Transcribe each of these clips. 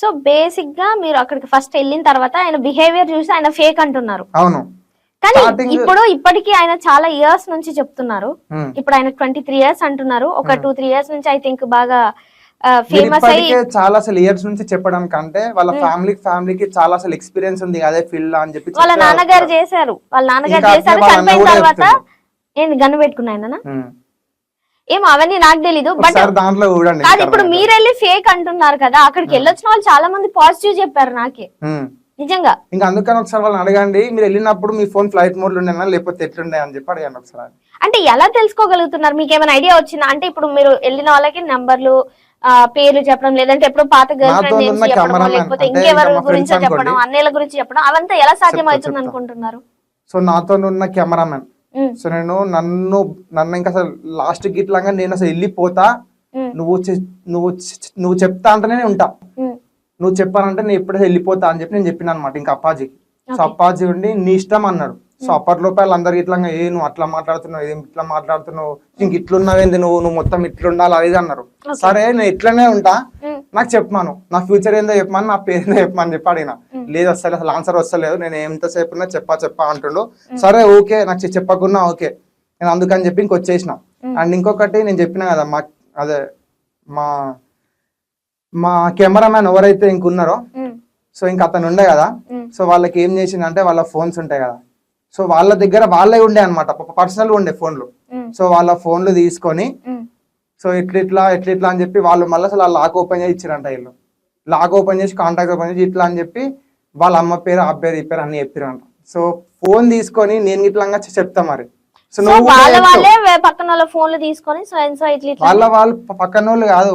So బేసిక్గా మీరు అక్కడికి ఫస్ట్ వెళ్ళిన తర్వాత ఆయన బిహేవియర్ చూసి ఆయన ఫేక్ అంటున్నారు. అవును. కానీ ఇప్పుడు ఇప్పటికీ ఆయన చాలా ఇయర్స్ నుంచి చెప్తున్నారు. ఇప్పుడు ఆయన ట్వంటీ త్రీ ఇయర్స్ అంటున్నారు. ఒక టూ త్రీ ఇయర్స్ నుంచి ఐ థింక్ బాగా ఫేమస్ అయ్యి చాలా అసలు ఇయర్స్ నుంచి చెప్పడం కంటే వాళ్ళ ఫ్యామిలీ ఫ్యామిలీకి చాలా అసలు ఎక్స్పీరియన్స్ ఉంది. అదే ఫీల్డ్ అని చెప్పి వాళ్ళ నాన్నగారు చేశారు. వాళ్ళ నాన్నగారు చేశారు చనిపోయిన తర్వాత. ఏంది గన్ను పెట్టుకున్నాయన. ఏమో అవన్నీ నాకు తెలీదు బట్ దాంట్లో చూడండి కాదు ఇప్పుడు మీరు వెళ్ళి ఫేక్ అంటున్నారు కదా అక్కడికి వెళ్ళొచ్చిన వాళ్ళు చాలా మంది పాజిటివ్ చెప్పారు నాకే. నిజంగా. ఇంకా అందుకని ఒకసారి వాళ్ళని అడగండి మీరు వెళ్ళినప్పుడు మీ ఫోన్ ఫ్లైట్ మోడ్లో ఉండేనా లేకపోతే ఎట్లుండే అని చెప్పి అడగండి ఒకసారి. అంటే ఎలా తెలుసుకోగలుగుతున్నారు? మీకు ఏమైనా ఐడియా వచ్చిందా? అంటే ఇప్పుడు మీరు వెళ్ళిన వాళ్ళకి నంబర్లు పేర్లు చెప్పడం లేదంటే ఎప్పుడు పాత గర్ల్ ఫ్రెండ్ నేమ్స్ చెప్పడం లేకపోతే ఇంకెవరి గురించి చెప్పడం. అన్నయ్యల గురించి చెప్పడం అవంతా ఎలా సాధ్యం అవుతుంది. అనుకుంటున్నారు సో నాతో ఉన్న కెమెరామెన్ సో నేను నన్ను నన్ను ఇంకా అసలు లాస్ట్ గిట్లాగా నేను అసలు వెళ్ళిపోతా. నువ్వు నువ్వు నువ్వు చెప్తా అంటేనే ఉంటా. నువ్వు చెప్పానంటే నేను ఎప్పుడైతే వెళ్ళిపోతా అని చెప్పి నేను చెప్పిన అనమాట ఇంకా అప్పాజీకి సో. అప్పాజీ ఉండి నీ ఇష్టం అన్నాడు. సో అప్పటి లోపల అందరు ఇట్లా ఏ నువ్వు అట్లా మాట్లాడుతున్నావు ఏం ఇట్లా మాట్లాడుతున్నావు? ఇంక ఇట్లున్నావేంది? నువ్వు నువ్వు మొత్తం ఇట్లుండాలి అది అన్నారు. సరే నేను ఇట్లనే ఉంటా. నాకు చెప్పమాను. నా ఫ్యూచర్ ఏందో చెప్పమని నా పేరు ఏందో చెప్పమని చెప్పి అడిగిన. లేదు వస్తలేదు అసలు ఆన్సర్ వస్తలేదు. నేను ఎంతసేపు ఉన్నా చెప్పా చెప్పా అంటుండు. సరే ఓకే నాకు చెప్పకున్నా ఓకే. నేను అందుకని చెప్పి ఇంకొచ్చేసిన అండ్ ఇంకొకటి నేను చెప్పిన కదా మా అదే మా మా కెమెరామ్యాన్ ఎవరైతే ఇంకున్నారో సో ఇంకా అతను ఉండే కదా. సో వాళ్ళకి ఏం చేసిందంటే వాళ్ళ ఫోన్స్ ఉంటాయి కదా. సో వాళ్ళ దగ్గర వాళ్ళే ఉండే అనమాట పర్సనల్ ఉండే ఫోన్లు. సో వాళ్ళ ఫోన్లు తీసుకొని. సో ఇట్లా ఇట్లా ఇట్లా ఇట్లా అని చెప్పి వాళ్ళు మళ్ళీ అసలు లాక్ ఓపెన్ చేసి ఇచ్చారంట వీళ్ళు. లాక్ ఓపెన్ చేసి కాంటాక్ట్ ఓపెన్ చేసి ఇట్లా అని చెప్పి వాళ్ళ అమ్మ పేరు ఆ పేరు ఈ పేరు అన్ని చెప్పారంట సో ఫోన్ తీసుకొని నేను ఇట్లా చెప్తా మరి. సో నువ్వు వాళ్ళ. వాళ్ళే పక్కన వాళ్ళ ఫోన్లు తీసుకొని సో సో ఇట్లా ఇట్లా. వాళ్ళ వాళ్ళు పక్కన వాళ్ళు కాదు.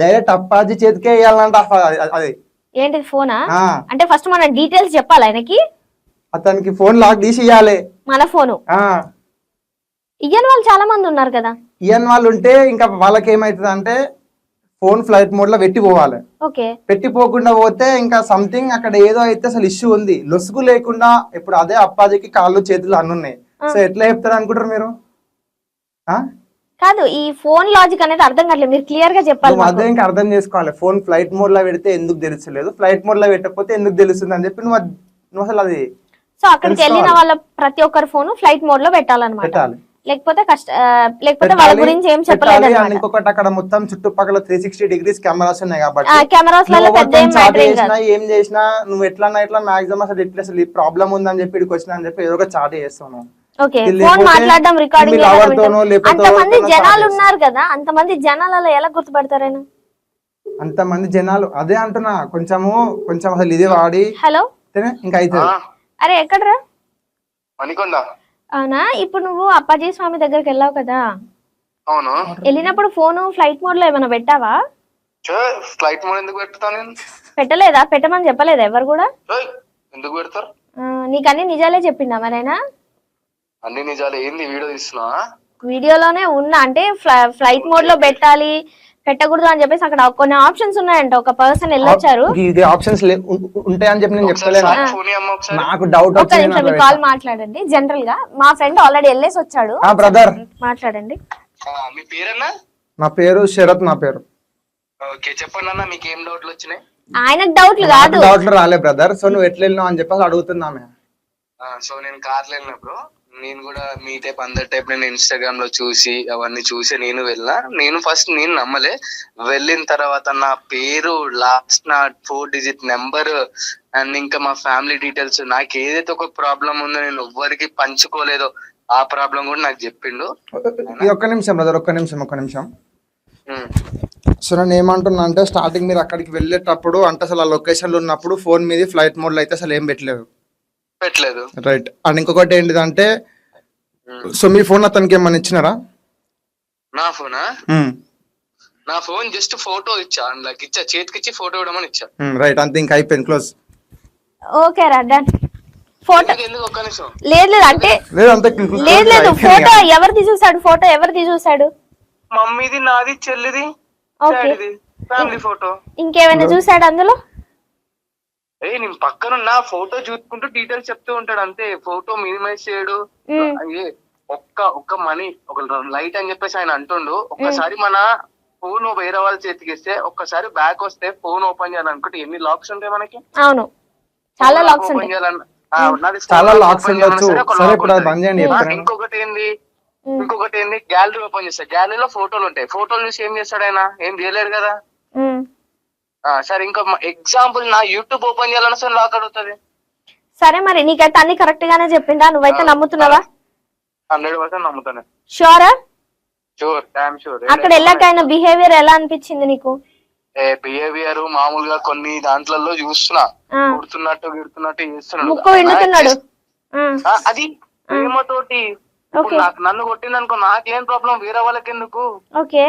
డైరెక్ట్ అప్పాజీ చేతికే వేయాలంట అది- ఏంటిది ఫోనా అంటే ఫస్ట్ మనం డీటెయిల్స్ చెప్పాలి ఆయనకి? అతనికి ఫోన్ లాక్ తీసి ఇవ్వాలి మన ఫోను ఇయ్యని వాళ్ళు చాలా మంది ఉన్నారు కదా. ఇయన్ వాళ్ళు ఉంటే ఇంకా వాళ్ళకి ఏమవుతుంది అంటే ఫోన్ ఫ్లైట్ మోడ్లో పెట్టి పోవాలి. ఓకే. పెట్టిపోకుండా పోతే ఇంకా సంథింగ్ అక్కడ ఏదో అయితే అసలు ఇష్యూ ఉంది. లొసుగు లేకుండా ఇప్పుడు అదే అప్పాజికి కాళ్ళు చేతులు అన్నున్నాయి సో ఎట్లా చెప్తారు అనుకుంటారు మీరు? ఆ? కాదు ఈ ఫోన్ లాజిక్ అనేది అర్థం కావట్లేదు. మీరు క్లియర్గా చెప్పాలి. అదే ఇంకా అర్థం చేసుకోవాలి. ఫోన్ ఫ్లైట్ మోడ్లో పెడితే ఎందుకు తెలుస్తలేదు? ఫ్లైట్ మోడ్లో పెట్టకపోతే ఎందుకు తెలుస్తుంది అని చెప్పి నువ్వు అసలు అది సో అక్కడికి వెళ్ళిన వాళ్ళ ప్రతి ఒక్కరి ఫోన్ ఫ్లైట్ మోడ్లో పెట్టాలన్నమాట. పెట్టాలి. లేకపోతే కష్ట లేకపోతే వాళ్ళ గురించి ఏం. చెప్పలేదు ఇంకొకటి అక్కడ మొత్తం చుట్టుపక్కల త్రీ సిక్స్టీ డిగ్రీస్ కెమెరాస్ ఉన్నాయి కాబట్టి కెమెరాస్ ఏం చేసినా కాదు. ఏం చేసినా నువ్వు ఎట్లా ఇట్లా మాక్సిమం అసలు ఇట్లా అసలు ఈ ప్రాబ్లం ఉందని చెప్పి ఇక్కడికి వచ్చినా అని చెప్పి ఏదో ఒక చాట్ చేస్తాను. ఓకే ఇది ఫోన్ లేకపోతే మాట్లాడడం రికార్డింగ్ అంతమంది జనాలు ఉన్నారు కదా అంతమంది జనాలలో ఎలా గుర్తుపడతారైనా అంతమంది జనాలు అదే అంటున్నా కొంచెము కొంచెం అసలు ఇది వాడి. హలో? ఇంకా అవుతుంది అరే ఎక్కడరా? మణికొండ. అవునా? ఇప్పుడు నువ్వు అప్పాజీ స్వామి దగ్గరికి వెళ్ళావు కదా? అవును. వెళ్ళినప్పుడు ఫోన్ ఫ్లైట్ మోడ్లో ఏమైనా పెట్టావా? ఫ్లైట్ మోడ్ ఎందుకు నేను? పెట్టలేదా? పెట్టమని చెప్పలేదా ఎవరు కూడా? ఎందుకు పెడతారు? నీకు అన్ని నిజాలే చెప్పిండా మరైనా అన్ని నిజాలు. ఏంది వీడియో తీస్తున్నా వీడియోలోనే ఉన్నా. అంటే ఫ్ల- ఫ్లైట్ మోడ్లో పెట్టాలి పెట్టకూడదు అని చెప్పేసి అక్కడ కొన్ని ఆప్షన్స్ ఉన్నాయంట. ఒక పర్సన్ వెళ్ళొచ్చారు. ఇది ఆప్షన్స్ ఉంటాయని చెప్పి నేను చెప్తలేను నాకు డౌట్ నిమిషం మీ కాల్ మాట్లాడండి. జనరల్గా మా ఫ్రెండ్ ఆల్రెడీ వెళ్ళేసి వచ్చాడు. బ్రదర్ మాట్లాడండి. ఆ, మీ పేరన్నా? నా పేరు శరత్ నా పేరు. ఓకే చెప్పండి అన్న మీకు ఏం డౌట్లు వచ్చినాయి? ఆయనకు డౌట్లు కాదు. డౌట్లు రాలే బ్రదర్ సో నువ్వు ఎట్లా వెళ్ళినావు అని చెప్పేసి అడుగుతున్నామే. ఆ, సో నేను కార్లో వెళ్ళినప్పుడు నేను కూడా మీ టైప్ అందరి టైప్ నేను ఇన్స్టాగ్రామ్లో చూసి అవన్నీ చూసి నేను వెళ్ళినా. నేను ఫస్ట్ నేను నమ్మలే. వెళ్ళిన తర్వాత నా పేరు లాస్ట్ నా ఫోర్ డిజిట్ నెంబర్ అండ్ ఇంకా మా ఫ్యామిలీ డీటెయిల్స్ నాకు ఏదైతే ఒక ప్రాబ్లం ఉందో నేను ఎవ్వరికి పంచుకోలేదో. ఆ ప్రాబ్లం కూడా నాకు చెప్పిండు. ఒక్క నిమిషం బ్రదర్ ఒక్క నిమిషం ఒక్క నిమిషం. సో నేను ఏమంటున్నా అంటే స్టార్టింగ్ మీరు అక్కడికి వెళ్ళేటప్పుడు అంటే అసలు ఆ లొకేషన్లో ఉన్నప్పుడు ఫోన్ మీద ఫ్లైట్ మోడ్లో అయితే అసలు ఏం పెట్టలేదు. పెట్టలేదు. రైట్ అండ్ ఇంకొకటి ఏంటిదంటే సో మీ ఫోన్ అతనికి ఏమన్నా ఇచ్చినారా? నా ఫోనా. నా ఫోన్ జస్ట్ ఫోటో ఇచ్చా అందులోకి ఇచ్చా చేతికిచ్చి ఫోటో ఇవ్వమని ఇచ్చా. మ్మ్, రైట్ అంతే ఇంకా అయిపోయింది క్లోజ్. ఓకే రా డన్. ఫోటో లేదు లేదు అంటే లేదు అంతే లేదు లేదు ఫోటో ఎవరిది చూసాడు ఫోటో ఎవరిది చూసాడు మమ్మీది నాది చెల్లిది ఓకే. Family photo. ఇంకేమైనా చూసాడు అందులో? ఏ నేను పక్కన నా ఫోటో చూసుకుంటూ డీటెయిల్స్ చెప్తూ ఉంటాడు అంతే. ఫోటో మినిమైజ్ చేయడు. ఒక్క ఒక్క మనీ ఒక లైట్ అని చెప్పేసి ఆయన అంటుండు. ఒక్కసారి మన ఫోన్ వేరే వాళ్ళ చేతికి ఇస్తే ఒక్కసారి బ్యాక్ వస్తే ఫోన్ ఓపెన్ చేయాలనుకుంటే ఎన్ని లాక్స్ ఉంటాయి మనకి? అవును. చాలా లాక్స్ open ఉంటాయి. చేయాలన్న- ఆ, ఉన్నది phone చాలా లాక్స్ ఇంకొకటి ఏంది? ఇంకొకటి ఏంది? గ్యాలరీ ఓపెన్ చేస్తా. గ్యాలరీలో ఫోటోలు ఉంటాయి. ఫోటోలు చూసి ఏం చేస్తాడు ఆయన? ఏం చేయలేడు కదా? సరే ఇంకా ఎగ్జాంపుల్ నా యూట్యూబ్ ఓపెన్ చేయాలన్నా సరే లాక్ అడుగుతుంది సరే మరి నీకైతే అన్ని కరెక్ట్ గానే చెప్పిందా నువ్వైతే నమ్ముతున్నావా? హండ్రెడ్ పర్సెంట్ నమ్ముతాను. షూరా షూర్ డామ్ షూర్ అక్కడ వెళ్ళాక ఆయన బిహేవియర్ ఎలా అనిపించింది నీకు? బిహేవియర్ మామూలుగా కొన్ని దాంట్లలో చూస్తున్నా. కుడుతున్నట్టు గిడుతున్నట్టు చేస్తున్నాడు. ముక్కు విండుతున్నాడు. అది ప్రేమతోటి ఇప్పుడు ఓకే. నాకు నన్ను కొట్టింది అనుకో నాకేం ప్రాబ్లం? వేరే వాళ్ళకి ఎందుకు ఓకే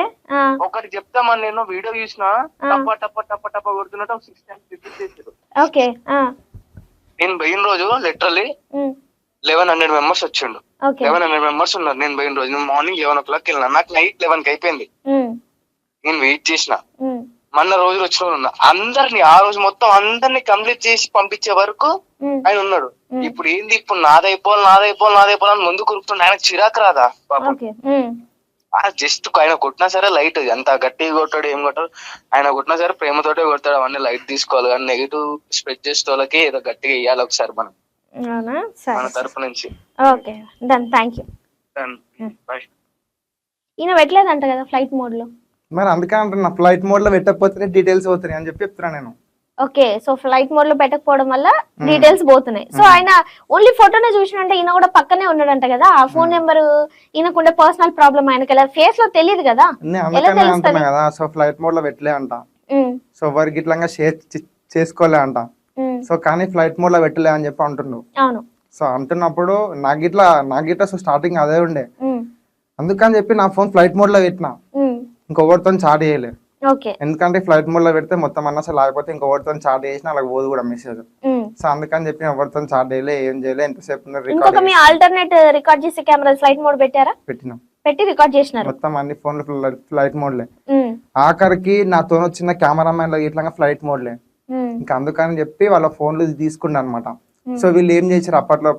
ఒకటి చెప్తామని నేను? వీడియో చూసిన? టప్ప టప్ప టప్ప టప్ప కొడుతున్నట్టు సిక్స్ టైమ్స్ రిపీట్ చేశారు. ఓకే. నేను పోయిన రోజు literally um, eleven hundred members వచ్చిండు. లెవెన్ హండ్రెడ్ మెంబర్స్ ఉన్నారు. నేను పోయిన రోజు నేను మార్నింగ్ లెవెన్ ఓ క్లాక్ వెళ్ళినా. నాకు నైట్ లెవెన్కి అయిపోయింది. నేను వెయిట్ చేసిన. మొన్న రోజు వచ్చిన అందరిని ఆ రోజు మొత్తం అందరిని కంప్లీట్ చేసి పంపించే వరకు ఆయన ఉన్నాడు. ఇప్పుడు ఏంది? ఇప్పుడు నాదైపోవాలి నాదైపోవాలి నాదైపోవాలి ముందు కురుకుతుండే ఆయనకు చిరాకు రాదా? పాపం. జస్ట్ ఆయన కొట్టినా సరే లైట్. ఎంత గట్టిగా కొట్టాడు ఏం కొట్టాడు? ఆయన కొట్టినా సరే ప్రేమతోటే కొడతాడు. అవన్నీ లైట్ తీసుకోవాలి. కానీ నెగిటివ్ స్ప్రెడ్ చేసే వాళ్ళకి ఏదో గట్టిగా ఇవ్వాలి ఒకసారి మనం. మన తరపు నుంచి. ఓకే. Done thank you. ఈయన పెట్టలేదంట కదా ఫ్లైట్ మోడ్లో? మరి అందుకే అంటున్నా ఫ్లైట్ మోడ్లో పెట్టకపోతే డీటెయిల్స్ పోతున్నాయి అని చెప్పి చెప్తున్నా నేను. ఓకే సో ఫ్లైట్ మోడ్లో పెట్టకపోవడం వల్ల డీటెయిల్స్ పోతున్నాయి. సో ఆయన ఓన్లీ ఫోటోనే చూసినంటే ఈయన కూడా పక్కనే ఉన్నాడంట కదా ఆ ఫోన్ నెంబర్ ఈయనకుండే పర్సనల్ ప్రాబ్లమ్ ఆయనకి ఎలా? ఫేస్లో తెలియదు కదా. కదా సో ఫ్లైట్ మోడ్లో పెట్టలే అంట. సో వారికి ఇట్లా షేర్ చేసుకోలే అంట. సో కానీ ఫ్లైట్ మోడ్లో పెట్టలే అని చెప్పి అంటుండు. అవును. సో అంటున్నప్పుడు నాకు ఇట్లా నాకు ఇట్లా సో స్టార్టింగ్ అదే ఉండే. అందుకని చెప్పి నా ఫోన్ ఫ్లైట్ మోడ్లో పెట్టిన. ఇంకొకరితో చాట్ చేయలే. ఓకే ఎందుకంటే ఫ్లైట్ మోడ్లో పెడితే మొత్తం అన్న అసలు లేకపోతే ఇంకొకరితో చాట్ చేసిన అలా పోదు కూడా మెసేజ్. సో అందుకని చెప్పి ఎవరితో చాట్ చేయలే ఏం చేయలే ఎంతసేపు ఇంకొక రికార్డ్ మీ ఆల్టర్నేట్ రికార్డ్ చేసే కెమెరా ఫ్లైట్ మోడ్ పెట్టారా? పెట్టినాం. పెట్టి రికార్డ్ చేసినారు. మొత్తం అన్ని ఫోన్లు ఫ్లైట్ మోడ్లే ఆఖరికి నాతో వచ్చిన కెమెరామెన్ ఇట్లా ఫ్లైట్ మోడ్లే ఇంకా అందుకని చెప్పి వాళ్ళ ఫోన్లు తీసుకుండే అనమాట సో వీళ్ళు ఏం చేశారు? అప్పట్లో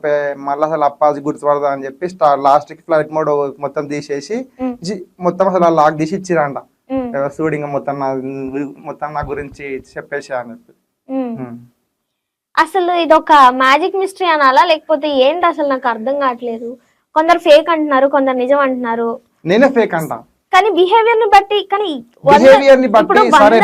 మళ్ళీ అసలు అప్పాజి గుర్తుపడదా అని చెప్పి లాస్ట్కి ఫ్లైట్ మోడ్ మొత్తం తీసేసి మొత్తం అసలు లాక్ తీసి ఇచ్చిరంట. ఉమ్, చూడు ఇంకా మొత్తం నా మొత్తం నా గురించి చెప్పేసి అని చెప్పి. అసలు ఇది ఒక మ్యాజిక్ మిస్టరీ అనాలా? లేకపోతే ఏంటి అసలు నాకు అర్థం కావట్లేదు. కొందరు ఫేక్ అంటున్నారు కొందరు నిజం అంటున్నారు. నేనే ఫేక్ అంట. కానీ బిహేవియర్ని బట్టి కానీ బిహేవియర్ని బట్టి సరే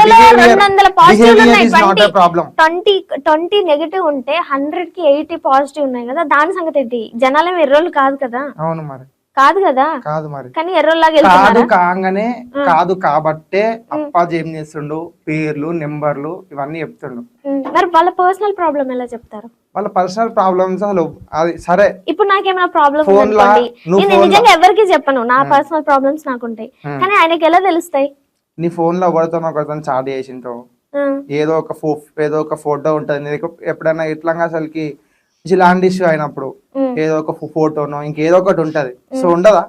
behaviour problem twenty twenty negative ఉంటే హండ్రెడ్కి ఎయిటీ పాజిటివ్ ఉన్నాయి కదా దాని సంగతి ఏంటి? జనాలేం ఎర్రోళ్ళు కాదు కదా. అవును మరి. కాదు కదా? కాదు మరి. కానీ ఎర్రోల్లాగా కాదు కాగానే కాదు కాబట్టే అప్పాజీ ఏం చేస్తుండు? పేర్లు నెంబర్లు ఇవన్నీ చెప్తుండు. మరి వాళ్ళ పర్సనల్ ప్రాబ్లం ఎలా చెప్తారు? వాళ్ళ పర్సనల్ ప్రాబ్లమ్స్ అసలు అది సరే. ఇప్పుడు నాకేమైనా ప్రాబ్లం నేను. నిజంగా ఎవరికి చెప్పను. నా పర్సనల్ ప్రాబ్లమ్స్ నాకుంటాయి. కానీ ఆయనకి ఎలా తెలుస్తాయి? నీ ఫోన్లో ఎవరితో ఒకరితో చాట్ చేసింటో ఆ, ఏదో ఒక ఫో ఏదో ఒక ఫోటో ఉంటుంది. నీకు ఎప్పుడైనా ఇట్లా అసలుకి ఇలాంటి ఇష్యూ అయినప్పుడు. ఏదో ఒక ఫోటోనో ఇంకేదో ఒకటి ఉంటది. సో ఉండదా?